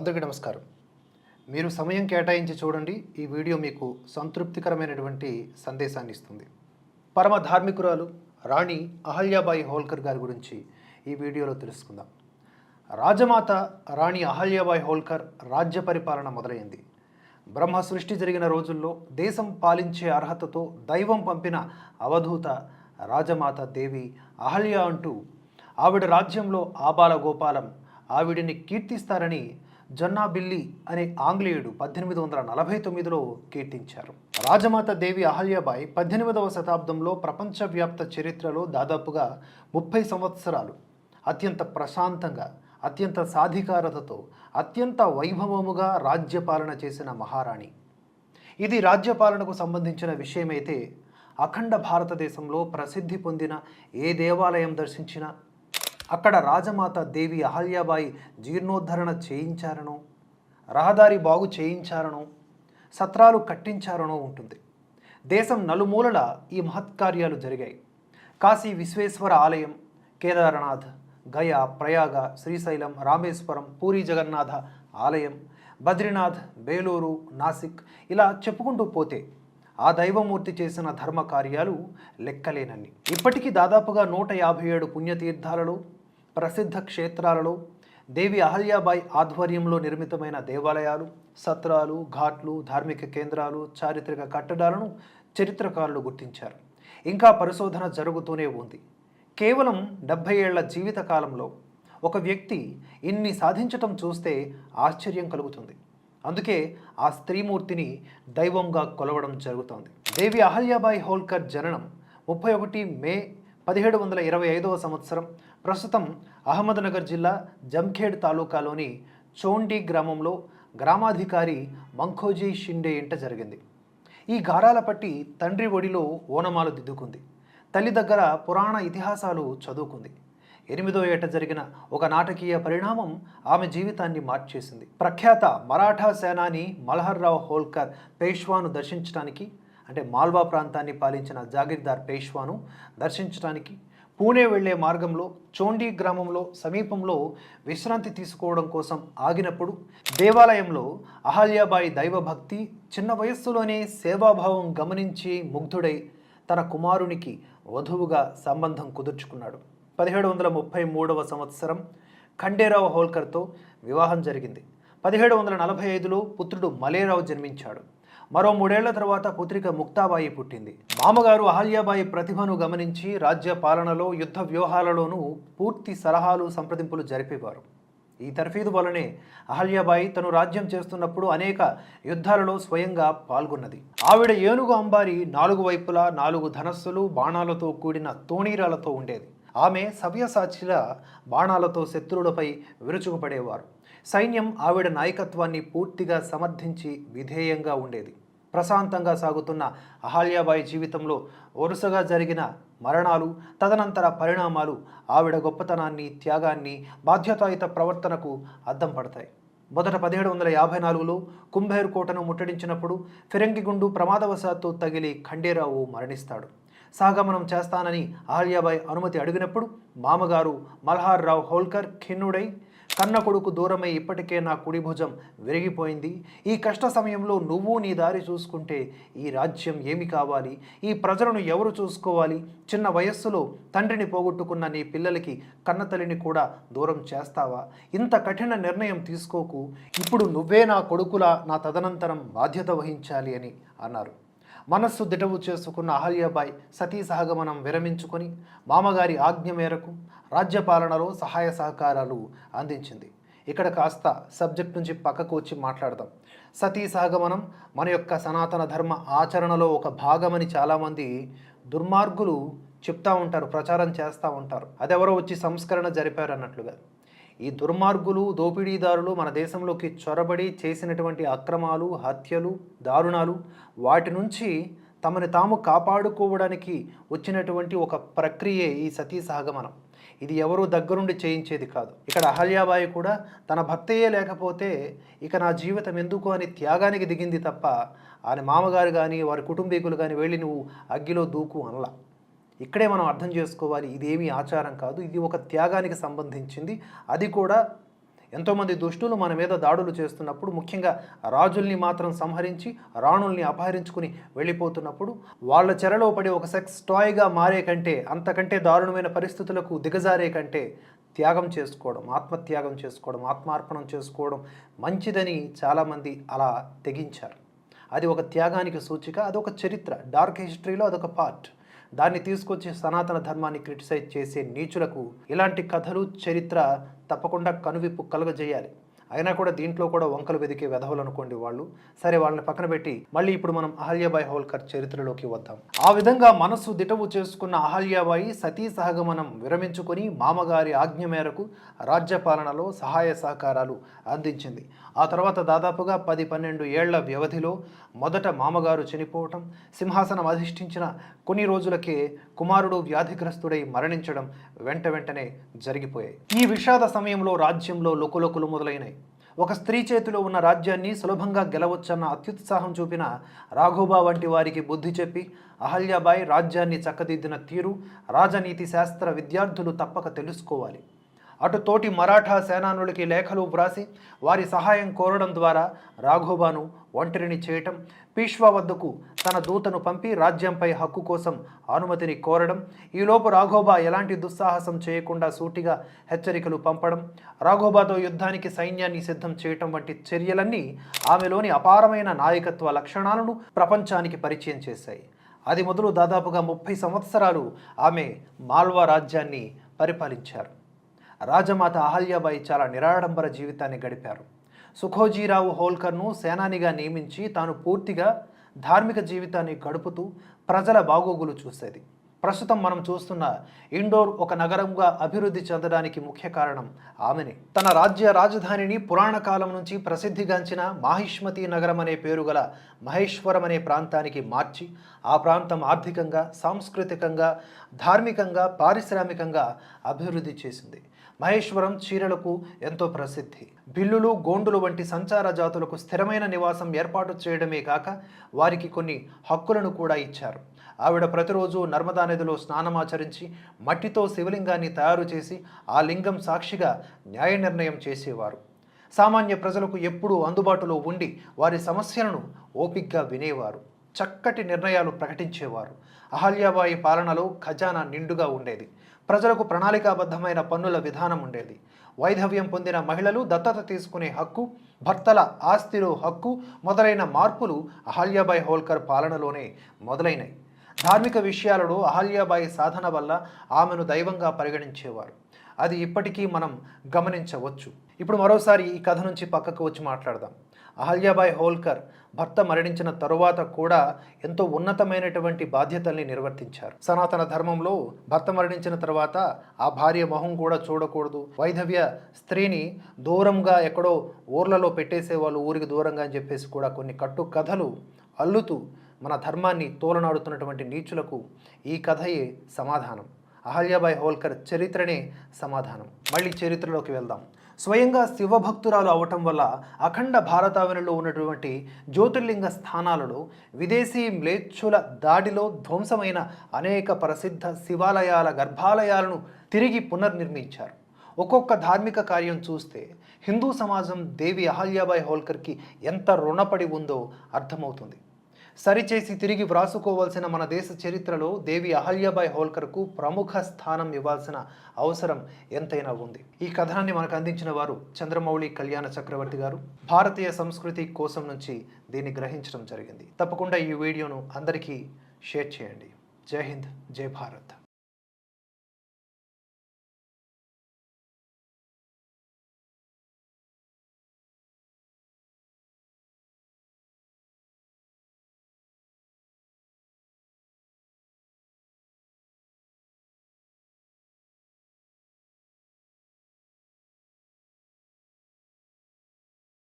అందరికీ నమస్కారం. మీరు సమయం కేటాయించి చూడండి ఈ వీడియో మీకు సంతృప్తికరమైనటువంటి సందేశాన్ని ఇస్తుంది. పరమ ధార్మికురాలు రాణి అహల్యాబాయి హోల్కర్ గారి గురించి ఈ వీడియోలో తెలుసుకుందాం. రాజమాత రాణి అహల్యాబాయి హోల్కర్ రాజ్య పరిపాలన మొదలైంది. బ్రహ్మ సృష్టి జరిగిన రోజుల్లో దేశం పాలించే అర్హతతో దైవం పంపిన అవధూత రాజమాత దేవి అహల్య అంటూ ఆవిడ రాజ్యంలో ఆబాల గోపాలం ఆవిడిని కీర్తిస్తారని జొన్నా బిల్లి అనే ఆంగ్లేయుడు పద్దెనిమిది వందల నలభై తొమ్మిదిలో కీర్తించారు. రాజమాత దేవి అహల్యాబాయి పద్దెనిమిదవ శతాబ్దంలో ప్రపంచవ్యాప్త చరిత్రలో దాదాపుగా ముప్పై సంవత్సరాలు. అత్యంత ప్రశాంతంగా అత్యంత సాధికారతతో అత్యంత వైభవముగా రాజ్యపాలన చేసిన మహారాణి. ఇది రాజ్యపాలనకు సంబంధించిన విషయమైతే అఖండ భారతదేశంలో ప్రసిద్ధి పొందిన ఏ దేవాలయం దర్శించినా అక్కడ రాజమాత దేవి అహల్యాబాయి జీర్ణోద్ధరణ చేయించారనో రహదారి బాగు చేయించారనో సత్రాలు కట్టించారనో ఉంటుంది. దేశం నలుమూలల ఈ మహత్కార్యాలు జరిగాయి. కాశీ విశ్వేశ్వర ఆలయం కేదారనాథ్ గయా ప్రయాగ శ్రీశైలం రామేశ్వరం పూరి జగన్నాథ ఆలయం బద్రీనాథ్ బేలూరు నాసిక్ ఇలా చెప్పుకుంటూ పోతే ఆ దైవమూర్తి చేసిన ధర్మ కార్యాలు లెక్కలేనన్ని. ఇప్పటికీ దాదాపుగా నూట యాభై ఏడు పుణ్యతీర్థాలలో ప్రసిద్ధ క్షేత్రాలలో దేవి అహల్యాబాయి ఆధ్వర్యంలో నిర్మితమైన దేవాలయాలు సత్రాలు ఘాట్లు ధార్మిక కేంద్రాలు చారిత్రక కట్టడాలను చరిత్రకారులు గుర్తించారు. ఇంకా పరిశోధన జరుగుతూనే ఉంది. కేవలం డెబ్భై ఏళ్ళ జీవితకాలంలో ఒక వ్యక్తి ఇన్ని సాధించటం చూస్తే ఆశ్చర్యం కలుగుతుంది. అందుకే ఆ స్త్రీమూర్తిని దైవంగా కొలవడం జరుగుతోంది. దేవి అహల్యాబాయి హోల్కర్ జననం ముప్పై ఒకటి మే పదిహేడు వందల ఇరవై ఐదవ సంవత్సరం ప్రస్తుతం అహ్మద్నగర్ జిల్లా జంఖేడ్ తాలూకాలోని చోండి గ్రామంలో గ్రామాధికారి మంఖోజీ షిండే ఇంట జరిగింది. ఈ గారాలపట్టి తండ్రి ఒడిలో ఓనమాలు దిద్దుకుంది. తల్లి దగ్గర పురాణ ఇతిహాసాలు చదువుకుంది. ఎనిమిదో ఏట జరిగిన ఒక నాటకీయ పరిణామం ఆమె జీవితాన్ని మార్చేసింది. ప్రఖ్యాత మరాఠా సేనాని మల్హర్రావు హోల్కర్ పేష్వాను దర్శించడానికి అంటే మాల్వా ప్రాంతాన్ని పాలించిన జాగీర్దార్ పేష్వాను దర్శించడానికి పూణే వెళ్ళే మార్గంలో చోండి గ్రామంలో సమీపంలో విశ్రాంతి తీసుకోవడం కోసం ఆగినప్పుడు దేవాలయంలో అహల్యాబాయి దైవభక్తి చిన్న వయస్సులోనే సేవాభావం గమనించి ముగ్ధుడై తన కుమారునికి వధువుగా సంబంధం కుదుర్చుకున్నాడు. పదిహేడు వందల ముప్పై మూడవ సంవత్సరం ఖండేరావు హోల్కర్తో వివాహం జరిగింది. పదిహేడు వందల నలభై ఐదులో పుత్రుడు మలేరావు జన్మించాడు. మరో మూడేళ్ళ తర్వాత పుత్రిక ముక్తాబాయి పుట్టింది. మామగారు అహల్యాబాయి ప్రతిభను గమనించి రాజ్య పాలనలో యుద్ధ వ్యూహాలలోనూ పూర్తి సలహాలు సంప్రదింపులు జరిపేవారు. ఈ తర్ఫీదు వలనే అహల్యాబాయి తను రాజ్యం చేస్తున్నప్పుడు అనేక యుద్ధాలలో స్వయంగా పాల్గొన్నది. ఆవిడ ఏనుగు అంబారి నాలుగు వైపులా నాలుగు ధనస్సులు బాణాలతో కూడిన తోణీరాలతో ఉండేది. ఆమె సవ్యసాచిల బాణాలతో శత్రువులపై విరుచుకుపడేవారు. సైన్యం ఆవిడ నాయకత్వాన్ని పూర్తిగా సమర్థించి విధేయంగా ఉండేది. ప్రశాంతంగా సాగుతున్న అహల్యాబాయి జీవితంలో వరుసగా జరిగిన మరణాలు తదనంతర పరిణామాలు ఆవిడ గొప్పతనాన్ని త్యాగాన్ని బాధ్యతాయుత ప్రవర్తనకు అద్దం పడతాయి. మొదట పదిహేడు వందల యాభై నాలుగులో కుంభేరు కోటను ముట్టడించినప్పుడు ఫిరంగిగుండు ప్రమాదవశాత్తు తగిలి ఖండేరావు మరణిస్తాడు. సాగమనం చేస్తానని అహల్యాబాయి అనుమతి అడిగినప్పుడు మామగారు మల్హార్ రావు హోల్కర్ ఖిన్నుడై కన్న కొడుకు దూరమై ఇప్పటికే నా కుడి భుజం విరిగిపోయింది. ఈ కష్ట సమయంలో నువ్వు నీ దారి చూసుకుంటే ఈ రాజ్యం ఏమి కావాలి? ఈ ప్రజలను ఎవరు చూసుకోవాలి? చిన్న వయస్సులో తండ్రిని పోగొట్టుకున్న నీ పిల్లలకి కన్నతల్లిని కూడా దూరం చేస్తావా? ఇంత కఠిన నిర్ణయం తీసుకోకు. ఇప్పుడు నువ్వే నా కొడుకులా నా తదనంతరం బాధ్యత వహించాలి అని అన్నారు. మనస్సు దిటవు చేసుకున్న అహల్యాబాయి సతీ సహగమనం విరమించుకొని మామగారి ఆజ్ఞ మేరకు రాజ్యపాలనలో సహాయ సహకారాలు అందించింది. ఇక్కడ కాస్త సబ్జెక్ట్ నుంచి పక్కకు వచ్చి మాట్లాడదాం. సతీ సహగమనం మన యొక్క సనాతన ధర్మ ఆచరణలో ఒక భాగమని చాలామంది దుర్మార్గులు చెప్తా ఉంటారు ప్రచారం చేస్తూ ఉంటారు. అదెవరో వచ్చి సంస్కరణ జరిపారు అన్నట్లుగా ఈ దుర్మార్గులు దోపిడీదారులు మన దేశంలోకి చొరబడి చేసినటువంటి అక్రమాలు హత్యలు దారుణాలు వాటి నుంచి తమని తాము కాపాడుకోవడానికి వచ్చినటువంటి ఒక ప్రక్రియే ఈ సతీ సహగమనం ఇది ఎవరూ దగ్గరుండి చేయించేది కాదు. ఇక్కడ అహల్యాబాయి కూడా తన భర్తయే లేకపోతే ఇక నా జీవితం ఎందుకు అని త్యాగానికి దిగింది తప్ప ఆయన మామగారు కానీ వారి కుటుంబీకులు కానీ వెళ్ళి నువ్వు అగ్గిలో దూకు అనలా. ఇక్కడే మనం అర్థం చేసుకోవాలి ఇదేమీ ఆచారం కాదు ఇది ఒక త్యాగానికి సంబంధించింది. అది కూడా ఎంతోమంది దుష్టులు మన మీద దాడులు చేస్తున్నప్పుడు ముఖ్యంగా రాజుల్ని మాత్రం సంహరించి రాణుల్ని అపహరించుకుని వెళ్ళిపోతున్నప్పుడు వాళ్ళ చెరలో పడి ఒక సెక్స్ టాయ్గా మారే కంటే అంతకంటే దారుణమైన పరిస్థితులకు దిగజారే కంటే త్యాగం చేసుకోవడం ఆత్మత్యాగం చేసుకోవడం ఆత్మార్పణం చేసుకోవడం మంచిదని చాలామంది అలా తెగించారు. అది ఒక త్యాగానికి సూచిక అదొక చరిత్ర డార్క్ హిస్టరీలో అదొక పార్ట్. దాన్ని తీసుకొచ్చి సనాతన ధర్మాన్ని క్రిటిసైజ్ చేసే నీచులకు ఇలాంటి కథలు చరిత్ర తప్పకుండా కనువిప్పు కలుగజేయాలి. అయినా కూడా దీంట్లో కూడా వంకలు వెదికే వెధవులు అనుకోండి వాళ్ళు. సరే వాళ్ళని పక్కన పెట్టి మళ్ళీ ఇప్పుడు మనం అహల్యాబాయి హోల్కర్ చరిత్రలోకి వద్దాం. ఆ విధంగా మనస్సు దిటవు చేసుకున్న అహల్యాబాయి సతీ సహగమనం విరమించుకొని మామగారి ఆజ్ఞ మేరకు రాజ్యపాలనలో సహాయ సహకారాలు అందించింది. ఆ తర్వాత దాదాపుగా పది పన్నెండు ఏళ్ళ వ్యవధిలో మొదట మామగారు చనిపోవటం సింహాసనం అధిష్ఠించిన కొన్ని రోజులకే కుమారుడు వ్యాధిగ్రస్తుడై మరణించడం వెంట వెంటనే జరిగిపోయాయి. ఈ విషాద సమయంలో రాజ్యంలో లుకులుకులు మొదలైనాయి. ఒక స్త్రీ చేతిలో ఉన్న రాజ్యాన్ని సులభంగా గెలవచ్చన్న అత్యుత్సాహం చూపిన రాఘోబా వంటి వారికి బుద్ధి చెప్పి అహల్యాబాయి రాజ్యాన్ని చక్కదిద్దిన తీరు రాజనీతి శాస్త్ర విద్యార్థులు తప్పక తెలుసుకోవాలి. అటు తోటి మరాఠా సేనానులకి లేఖలు వ్రాసి వారి సహాయం కోరడం ద్వారా రాఘోబాను ఒంటరిని చేయటం పీష్వా వద్దకు తన దూతను పంపి రాజ్యంపై హక్కు కోసం అనుమతిని కోరడం ఈలోపు రాఘోబా ఎలాంటి దుస్సాహసం చేయకుండా సూటిగా హెచ్చరికలు పంపడం రాఘోబాతో యుద్ధానికి సైన్యాన్ని సిద్ధం చేయటం వంటి చర్యలన్నీ ఆమెలోని అపారమైన నాయకత్వ లక్షణాలను ప్రపంచానికి పరిచయం చేశాయి. అది మొదలు దాదాపుగా ముప్పై సంవత్సరాలు ఆమె మాల్వా రాజ్యాన్ని పరిపాలించారు. రాజమాత అహల్యాబాయి చాలా నిరాడంబర జీవితాన్ని గడిపారు. సుఖోజీరావు హోల్కర్ను సేనానిగా నియమించి తాను పూర్తిగా ధార్మిక జీవితాన్ని గడుపుతూ ప్రజల బాగోగులు చూసేది. ప్రస్తుతం మనం చూస్తున్న ఇండోర్ ఒక నగరంగా అభివృద్ధి చెందడానికి ముఖ్య కారణం ఆమెనే. తన రాజ్య రాజధానిని పురాణ కాలం నుంచి ప్రసిద్ధిగాంచిన మాహిష్మతి నగరం అనే పేరు గల మహేశ్వరం అనే ప్రాంతానికి మార్చి ఆ ప్రాంతం ఆర్థికంగా సాంస్కృతికంగా ధార్మికంగా పారిశ్రామికంగా అభివృద్ధి చేసింది. మహేశ్వరం చీరలకు ఎంతో ప్రసిద్ధి. బిల్లులు గోండులు వంటి సంచార జాతులకు స్థిరమైన నివాసం ఏర్పాటు చేయడమే కాక వారికి కొన్ని హక్కులను కూడా ఇచ్చారు. ఆవిడ ప్రతిరోజు నర్మదా నదిలో స్నానమాచరించి మట్టితో శివలింగాన్ని తయారు చేసి ఆ లింగం సాక్షిగా న్యాయ నిర్ణయం చేసేవారు. సామాన్య ప్రజలకు ఎప్పుడూ అందుబాటులో ఉండి వారి సమస్యలను ఓపిగ్గా వినేవారు. చక్కటి నిర్ణయాలు ప్రకటించేవారు. అహల్యాబాయి పాలనలో ఖజానా నిండుగా ఉండేది. ప్రజలకు ప్రణాళికాబద్ధమైన పన్నుల విధానం ఉండేది. వైధవ్యం పొందిన మహిళలు దత్తత తీసుకునే హక్కు భర్తల ఆస్తిలో హక్కు మొదలైన మార్పులు అహల్యాబాయి హోల్కర్ పాలనలోనే మొదలైనవి ధార్మిక విషయాలలో అహల్యాబాయి సాధన వల్ల ఆమెను దైవంగా పరిగణించేవారు. అది ఇప్పటికీ మనం గమనించవచ్చు. ఇప్పుడు మరోసారి ఈ కథ నుంచి పక్కకు వచ్చి మాట్లాడదాం. అహల్యాబాయ్ హోల్కర్ భర్త మరణించిన తరువాత కూడా ఎంతో ఉన్నతమైనటువంటి బాధ్యతల్ని నిర్వర్తించారు. సనాతన ధర్మంలో భర్త మరణించిన తర్వాత ఆ భార్య మొహం కూడా చూడకూడదు. వైధవ్య స్త్రీని దూరంగా ఎక్కడో ఊర్లలో పెట్టేసేవాళ్ళు ఊరికి దూరంగా అని చెప్పేసి కూడా కొన్ని కట్టు కథలు అల్లుతూ మన ధర్మాన్ని తోలనాడుతున్నటువంటి నీచులకు ఈ కథయే సమాధానం. అహల్యాబాయ్ హోల్కర్ చరిత్రనే సమాధానం. మళ్ళీ చరిత్రలోకి వెళ్దాం. స్వయంగా శివభక్తురాలు అవటం వల్ల అఖండ భారతావనిలో ఉన్నటువంటి జ్యోతిర్లింగ స్థానాలలో విదేశీ మ్లేచ్చుల దాడిలో ధ్వంసమైన అనేక ప్రసిద్ధ శివాలయాల గర్భాలయాలను తిరిగి పునర్నిర్మించారు. ఒక్కొక్క ధార్మిక కార్యం చూస్తే హిందూ సమాజం దేవి అహల్యాబాయి హోల్కర్కి ఎంత రుణపడి ఉందో అర్థమవుతుంది. సరిచేసి తిరిగి వ్రాసుకోవాల్సిన మన దేశ చరిత్రలో దేవి అహల్యాబాయి హోల్కర్కు ప్రముఖ స్థానం ఇవ్వాల్సిన అవసరం ఎంతైనా ఉంది. ఈ కథనాన్ని మనకు అందించిన వారు చంద్రమౌళి కళ్యాణ చక్రవర్తి గారు. భారతీయ సంస్కృతి కోసం నుంచి దీన్ని గ్రహించడం జరిగింది. తప్పకుండా ఈ వీడియోను అందరికీ షేర్ చేయండి. జై హింద్ జై భారత్.